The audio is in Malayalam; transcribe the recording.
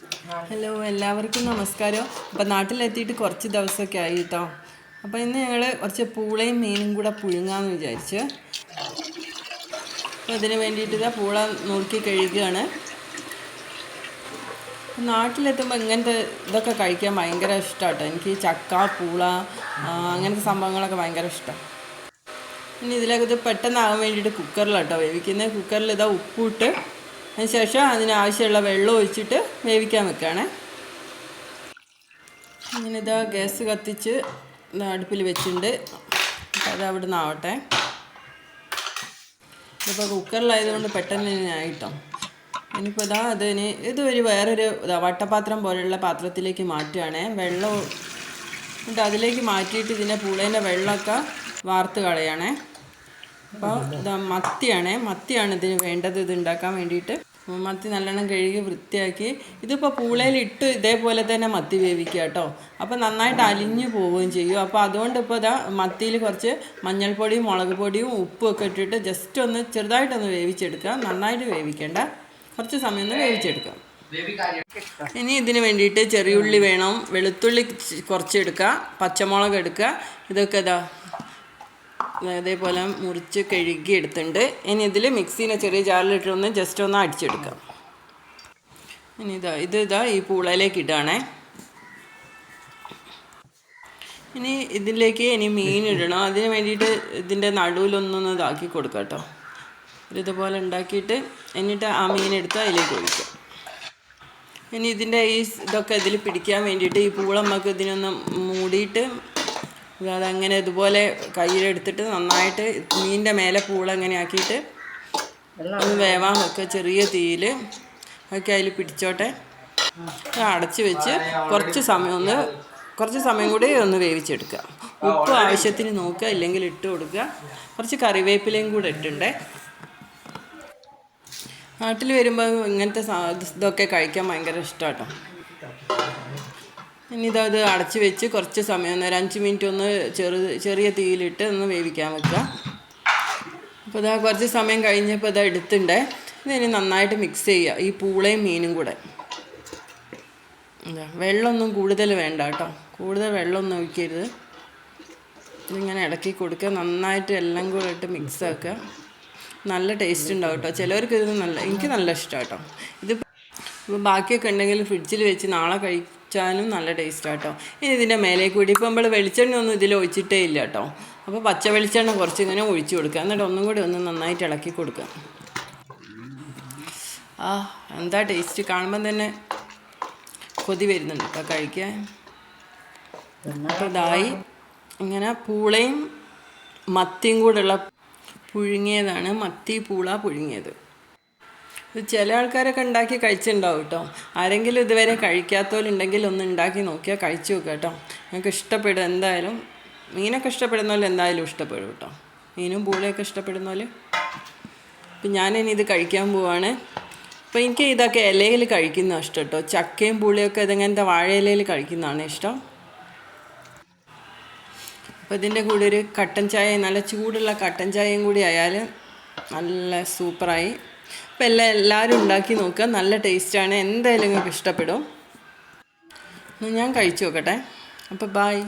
ഹലോ എല്ലാവർക്കും നമസ്കാരം. അപ്പം നാട്ടിലെത്തിയിട്ട് കുറച്ച് ദിവസമൊക്കെ ആയി കേട്ടോ അപ്പോൾ ഇന്ന് ഞങ്ങൾ കുറച്ച് പൂളയും മീനും കൂടെ പുഴുങ്ങാമെന്ന് വിചാരിച്ച്. അപ്പോൾ ഇതിന് വേണ്ടിയിട്ട് ഇതാ പൂള നുറുക്കി കഴുകുകയാണ് നാട്ടിലെത്തുമ്പോൾ ഇങ്ങനത്തെ ഇതൊക്കെ കഴിക്കാൻ ഭയങ്കര ഇഷ്ടമാട്ടോ എനിക്ക് ചക്ക പൂള അങ്ങനത്തെ സംഭവങ്ങളൊക്കെ ഭയങ്കര ഇഷ്ടം. ഇനി ഇതിലകത്ത് ഇത് പെട്ടെന്നാകാൻ വേണ്ടിയിട്ട് കുക്കറിലാട്ടോ വേവിക്കുന്നത് കുക്കറിൽ ഇതാ ഉപ്പിട്ട് അതിന് ശേഷം അതിനാവശ്യമുള്ള വെള്ളം ഒഴിച്ചിട്ട് വേവിക്കാൻ വെക്കുകയാണേ ഇങ്ങനെ ഇതാ ഗ്യാസ് കത്തിച്ച് അടുപ്പിൽ വെച്ചിട്ടുണ്ട്. അപ്പോൾ അത് അവിടെ നിന്നാവട്ടെ ഇപ്പോൾ കുക്കറിലായതുകൊണ്ട് പെട്ടെന്ന് തന്നെ ആയിട്ടോ. ഇനിയിപ്പോൾ ഇതാ അതിന് ഇത് ഒരു വേറൊരു വട്ടപാത്രം പോലെയുള്ള പാത്രത്തിലേക്ക് മാറ്റുകയാണേ. വെള്ളം എന്നിട്ട് അതിലേക്ക് മാറ്റിയിട്ട് ഇതിന്റെ പുളേന്റെ വെള്ളമൊക്കെ വാർത്ത് കളയണേ അപ്പോൾ മത്തിയാണേ. മത്തിയാണ് ഇതിന് വേണ്ടത് ഇത് ഉണ്ടാക്കാൻ വേണ്ടിയിട്ട്. മത്തി നല്ലോണം കഴുകി വൃത്തിയാക്കി. ഇതിപ്പോൾ പൂളയിൽ ഇട്ട് ഇതേപോലെ തന്നെ മത്തി വേവിക്കുക കേട്ടോ. അപ്പോൾ നന്നായിട്ട് അലിഞ്ഞു പോവുകയും ചെയ്യും. അപ്പോൾ അതുകൊണ്ട് ഇപ്പോൾ ഇതാ മത്തിയിൽ കുറച്ച് മഞ്ഞൾപ്പൊടിയും മുളക് പൊടിയും ഉപ്പും ഒക്കെ ഇട്ടിട്ട് ജസ്റ്റ് ഒന്ന് ചെറുതായിട്ടൊന്ന് വേവിച്ചെടുക്കുക. നന്നായിട്ട് വേവിക്കേണ്ട. കുറച്ച് സമയം ഒന്ന് വേവിച്ചെടുക്കാം ഇനി ഇതിന് വേണ്ടിയിട്ട് ചെറിയുള്ളി വേണം. വെളുത്തുള്ളി കുറച്ച് എടുക്കുക. പച്ചമുളക് എടുക്കുക. ഇതൊക്കെ ഇതാ ഇതേപോലെ മുറിച്ച് കഴുകി എടുത്തിട്ടുണ്ട്. ഇനി ഇതിൽ മിക്സീനെ ചെറിയ ജാറിലിട്ട് ഒന്ന് ജസ്റ്റ് ഒന്ന് അടിച്ചെടുക്കാം. ഇനി ഇതാ ഇത് ഇതാ ഈ പൂളയിലേക്ക് ഇടുകയാണേ ഇനി ഇതിലേക്ക് ഇനി മീൻ ഇടണം. അതിന് വേണ്ടിയിട്ട് ഇതിന്റെ നടുവിലൊന്നൊന്ന് ഇതാക്കി കൊടുക്കാം കേട്ടോ. ഇതുപോലെ ഉണ്ടാക്കിയിട്ട് എന്നിട്ട് ആ മീൻ എടുത്ത് അതിലേക്ക് ഒഴിക്കാം. ഇനി ഇതിന്റെ ഈ ഇതൊക്കെ ഇതിൽ പിടിക്കാൻ വേണ്ടിയിട്ട് ഈ പൂളമ്മക്ക് ഇതിനൊന്ന് മൂടിയിട്ട് അതങ്ങനെ ഇതുപോലെ കയ്യിലെടുത്തിട്ട് നന്നായിട്ട് മീനിന്റെ മേലെ പൂളങ്ങനെ ആക്കിയിട്ട് ഒന്ന് വേവാൻ വെക്കുക ചെറിയ തീയിൽ ഒക്കെ അതിൽ പിടിച്ചോട്ടെ. അടച്ച് വെച്ച് കുറച്ച് സമയം ഒന്ന് കുറച്ച് സമയം കൂടി ഒന്ന് വേവിച്ചെടുക്കുക. ഉപ്പ് ആവശ്യത്തിന് നോക്കുക ഇല്ലെങ്കിൽ ഇട്ട് കൊടുക്കുക. കുറച്ച് കറിവേപ്പിലയും കൂടെ ഇട്ടുണ്ടേ നാട്ടിൽ വരുമ്പോൾ ഇങ്ങനത്തെ ഇതൊക്കെ കഴിക്കാൻ ഭയങ്കര ഇഷ്ടമാട്ടോ ഇനി ഇതത് അടച്ച് വെച്ച് കുറച്ച് സമയം ഒന്ന് ഒരു അഞ്ച് മിനിറ്റ് ഒന്ന് ചെറു ചെറിയ തീയിലിട്ട് ഒന്ന് വേവിക്കാൻ വെക്കുക. അപ്പോൾ ഇതാ കുറച്ച് സമയം കഴിഞ്ഞപ്പോൾ ഇതാ എടുത്തിണ്ടേ. ഇതിനി നന്നായിട്ട് മിക്സ് ചെയ്യുക ഈ പൂളയും മീനും കൂടെ. വെള്ളമൊന്നും കൂടുതൽ വേണ്ട കേട്ടോ. കൂടുതൽ വെള്ളമൊന്നും ഒഴിക്കരുത്. ഇതിങ്ങനെ ഇളക്കി കൊടുക്കുക നന്നായിട്ട് എല്ലാം കൂടെ ഇട്ട് മിക്സ് ആക്കുക. നല്ല ടേസ്റ്റ് ഉണ്ടാവും കേട്ടോ. ചിലവർക്ക് ഇത് നല്ല എനിക്ക് നല്ല ഇഷ്ടമാണ് കേട്ടോ. ഇത് ബാക്കിയൊക്കെ ഉണ്ടെങ്കിൽ ഫ്രിഡ്ജിൽ വെച്ച് നാളെ കഴിച്ചാലും നല്ല ടേസ്റ്റാണ് കേട്ടോ ഇനി ഇതിന്റെ മേലെ കൂടി ഇപ്പോൾ നമ്മൾ വെളിച്ചെണ്ണ ഒന്നും ഇതിൽ ഒഴിച്ചിട്ടേ ഇല്ല കേട്ടോ. അപ്പോൾ പച്ച വെളിച്ചെണ്ണ കുറച്ച് ഇങ്ങനെ ഒഴിച്ചു കൊടുക്കുക. എന്നിട്ട് ഒന്നും കൂടി ഒന്ന് നന്നായിട്ട് ഇളക്കി കൊടുക്കുക. ആ എന്താ ടേസ്റ്റ്? കാണുമ്പം തന്നെ കൊതി വരുന്നുണ്ട് കേട്ടോ കഴിക്കാൻ. അതായി ഇങ്ങനെ പൂളയും മത്തിയും കൂടെയുള്ള പുഴുങ്ങിയതാണ്. മത്തി പൂള പുഴുങ്ങിയത്. ചില ആൾക്കാരൊക്കെ ഉണ്ടാക്കി കഴിച്ചിട്ടുണ്ടാവും കേട്ടോ. ആരെങ്കിലും ഇതുവരെ കഴിക്കാത്തവരുണ്ടെങ്കിൽ ഒന്ന് ഉണ്ടാക്കി നോക്കിയാൽ കഴിച്ചു നോക്കുക കേട്ടോ. നിങ്ങൾക്ക് ഇഷ്ടപ്പെടും എന്തായാലും മീനൊക്കെ ഇഷ്ടപ്പെടുന്നവർ എന്തായാലും ഇഷ്ടപ്പെടും കേട്ടോ. മീനും പൂളയൊക്കെ ഇഷ്ടപ്പെടുന്നവർ അപ്പം ഞാനിനി ഇത് കഴിക്കാൻ പോവാണ്. അപ്പോൾ എനിക്ക് ഇതൊക്കെ ഇലയിൽ കഴിക്കുന്ന ഇഷ്ടം കേട്ടോ. ചക്കയും പുളിയൊക്കെ ഇതങ്ങനത്തെ വാഴയിലയിൽ കഴിക്കുന്നതാണ് ഇഷ്ടം. അപ്പോൾ ഇതിന്റെ കൂടെ ഒരു കട്ടൻ ചായ നല്ല ചൂടുള്ള കട്ടൻ ചായയും കൂടി ആയാൽ നല്ല സൂപ്പറായി. അപ്പോൾ എല്ലാം എല്ലാവരും ഉണ്ടാക്കി നോക്കുക. നല്ല ടേസ്റ്റാണ് എന്തായാലും നിങ്ങൾക്ക് ഇഷ്ടപ്പെടും. ഞാൻ കഴിച്ചു നോക്കട്ടെ. അപ്പോൾ ബായ്